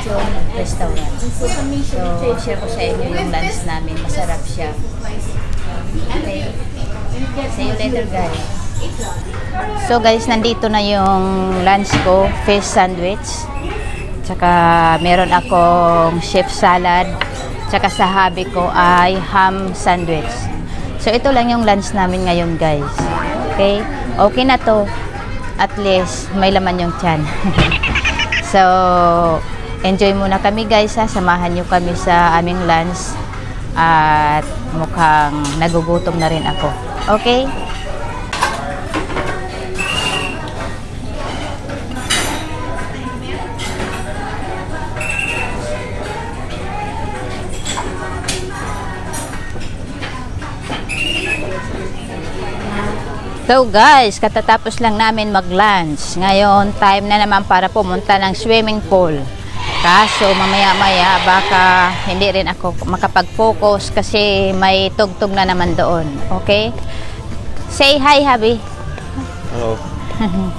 Fortune Restaurant. So, share ko sa inyo yung lunch namin. Masarap siya. Okay. See you later, guys. So, guys, nandito na yung lunch ko. Fish sandwich. Tsaka, meron akong chef salad. Tsaka sa habi ko ay ham sandwich. So, ito lang yung lunch namin ngayon, guys. Okay? Okay na to. At least, may laman yung tiyan. so, enjoy muna kami, guys, ha. Samahan nyo kami sa aming lunch. At mukhang nagugutom na rin ako. Okay? So guys, katatapos lang namin mag-lunch. Ngayon, time na naman para pumunta ng swimming pool. Kaso mamaya-maya baka hindi rin ako makapag-focus kasi may tugtog na naman doon. Okay? Say hi, Habi. Hello.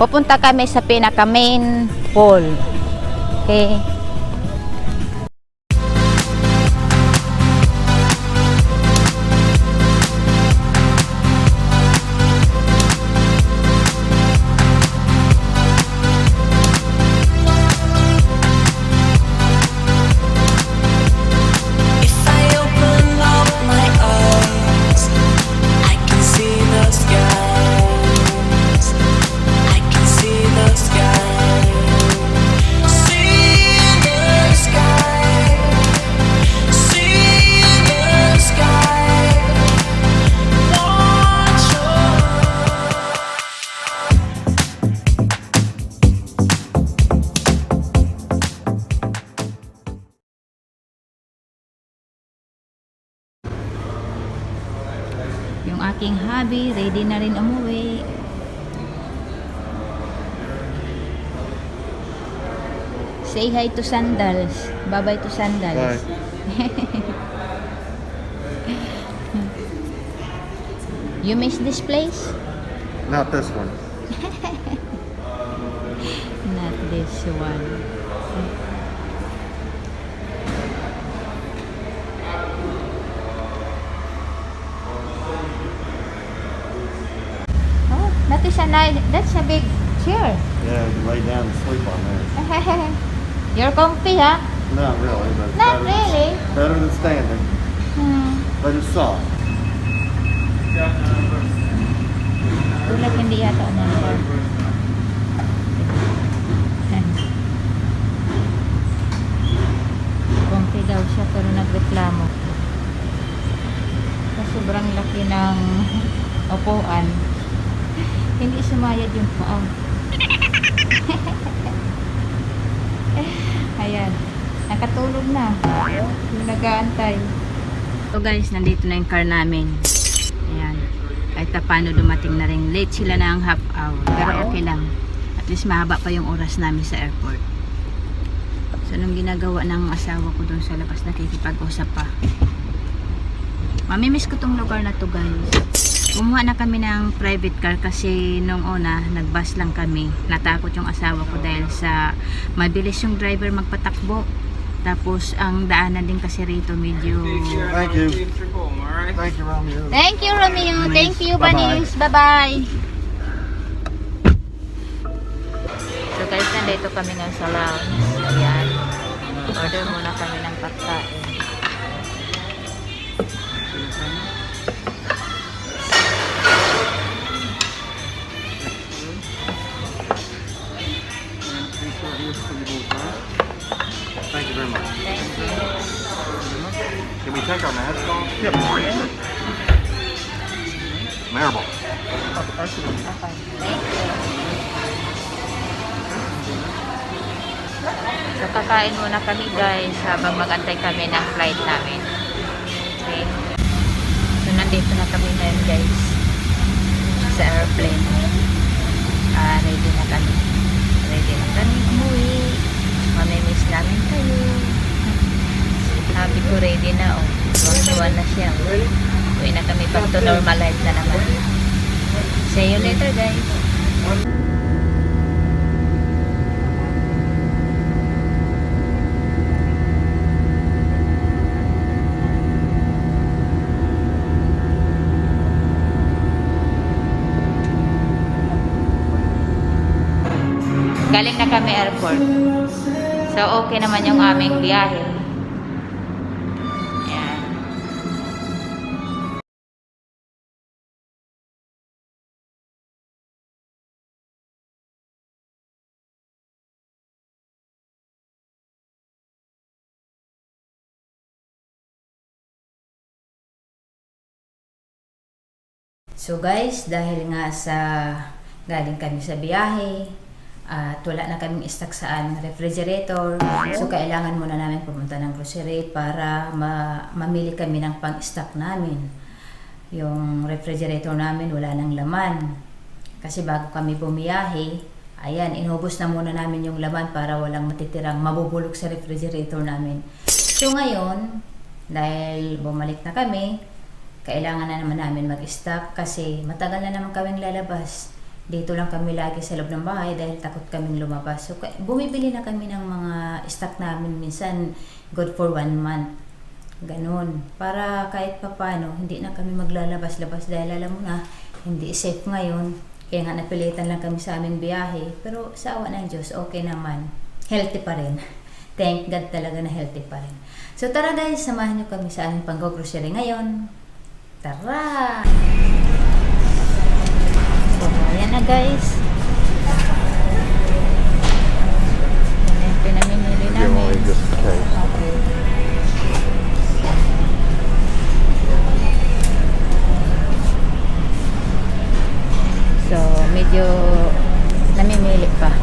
Pupunta kami sa pinaka main pool. Okay? Hubby, ready na rin umuwi. Say hi to Sandals. Bye-bye to Sandals. You miss this place? Not this one. Not this one. Oh, that is a nice, that's a big chair. Yeah, you lay down and sleep on there. You're comfy, huh? Not really, but Not better than- really. better than standing, Hmm. but it's soft. Tulad hindi yata umangkor. Comfy daw siya pero nagreklamo. Sa sobrang laki ng upuan. Hindi sumayad yung paa. Ayan. Nakatulog na. Yung nag-aantay. So guys, nandito na yung car namin. Ayan. Kahit paano dumating na rin. Late sila na ang half hour. Pero okay lang. At least mahaba pa yung oras namin sa airport. So, nung ginagawa ng asawa ko doon sa labas, nakikipag-usap pa. Mamimiss ko tong lugar na to guys. Kumuha na kami ng private car kasi nung una, nag-bus lang kami. Natakot yung asawa ko dahil sa mabilis yung driver magpatakbo. Tapos, ang daanan din kasi rito medyo... Thank you. Thank you, Romeo. Thank you, Romeo. Thank you. Banis. Bye-bye. So guys, nandito kami ngayon sa lounge. Ayan. Order muna kami ng pagkain. Thank Can we take our mask off? Yep. Marable. So, kakain muna kami guys habang magantay kami ng flight namin. Okay. So, nandito na kami ngayon guys sa airplane. Ah, ready na kami. Ready na kami umuwi. Mamimiss namin kayo. Sabi ko ready na oh. Tuwang-tuwa na siya. Uwi na kami pag to normalize na naman. See you later guys. Galing na kami airport. So okay naman yung aming biyahe. So guys, dahil nga sa galing kami sa biyahe at wala na kaming stock sa aming refrigerator, so kailangan muna namin pumunta ng grocery para ma- mamili kami ng pang-stock namin. Yung refrigerator namin wala nang laman. Kasi bago kami bumiyahe, ayan, inubos na muna namin yung laman para walang matitirang mabubulok sa refrigerator namin. So ngayon, dahil bumalik na kami, kailangan na naman namin mag-stop kasi matagal na naman kaming lalabas. Dito lang kami lagi sa loob ng bahay dahil takot kaming lumabas. So, bumibili na kami ng mga stock namin minsan good for one month. Ganun. Para kahit papano, hindi na kami maglalabas-labas dahil alam mo na, hindi safe ngayon. Kaya nga napilitan lang kami sa aming biyahe. Pero sa awa ng Diyos, okay naman. Healthy pa rin. Thank God talaga na healthy pa rin. So tara guys, samahan niyo kami sa aming pang-grocery ngayon. Tara! So, ayan na guys. Ayan yung one namin. Okay. So, medyo namimili pa.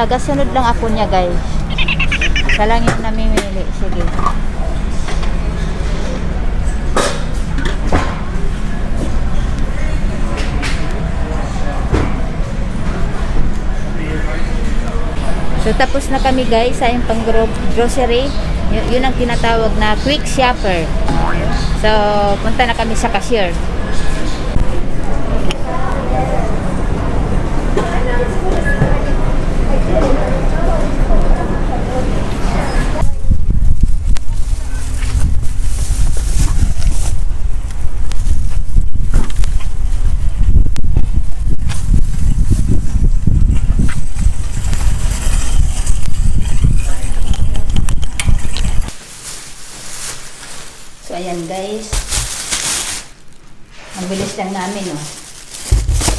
Taga-sunod lang ako niya, guys. Siya lang namimili. Sige. So, tapos na kami, guys, sa yung pang grocery. Yun ang tinatawag na quick shopper. So, punta na kami sa cashier. Ayan guys. Ang bilis lang namin, oh.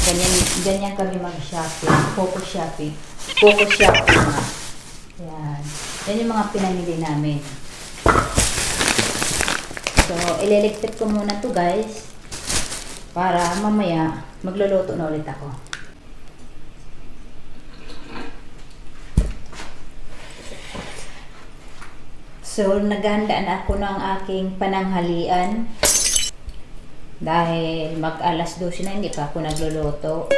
Ganyan, ganyan kami mag-shopping. Focus shopping. Focus shopping nga. Ayan. Yan yung mga pinamili namin. So, ililigpit ko muna to guys. Para mamaya, magluluto na ulit ako. So, naghanda na ako ng aking pananghalian. Dahil mag alas 12 na, hindi pa ako nagluluto.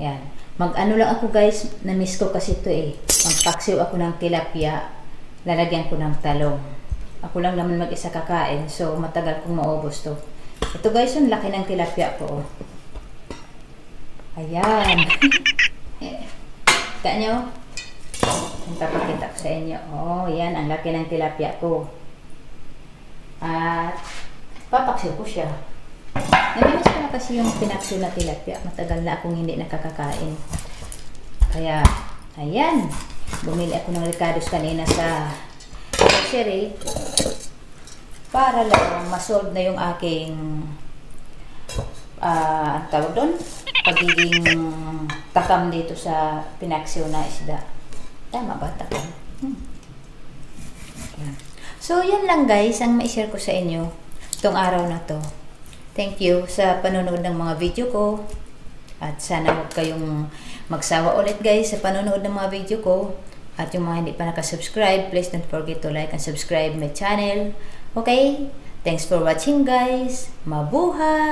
Yan. Mag-ano lang ako guys, na-miss ko kasi ito eh. Magpaksiw ako ng tilapia, lalagyan ko ng talong. Ako lang naman mag-isa kakain, so matagal kong maubos to. Ito guys, yung laki ng tilapia ko. oh. Ayan. Kita nyo? Papakita ko sa inyo. Oh, yan. Ang laki ng tilapia ko. At papaksiw ko siya. Namimas ko na kasi yung pinaksiw na tilapia. Matagal na akong hindi nakakakain. Kaya, ayan. Bumili ako ng ricados kanina sa grocery para lang masolve na yung aking ah ang tawag doon pagiging takam dito sa pinaksiw na isda. Tama ba? Takam. Hmm. So, yan lang guys ang ma-share ko sa inyo itong araw na to. Thank you sa panonood ng mga video ko. At sana huwag kayong magsawa ulit guys sa panonood ng mga video ko. At yung mga hindi pa nakasubscribe, please don't forget to like and subscribe my channel. Okay? Thanks for watching guys. Mabuhay!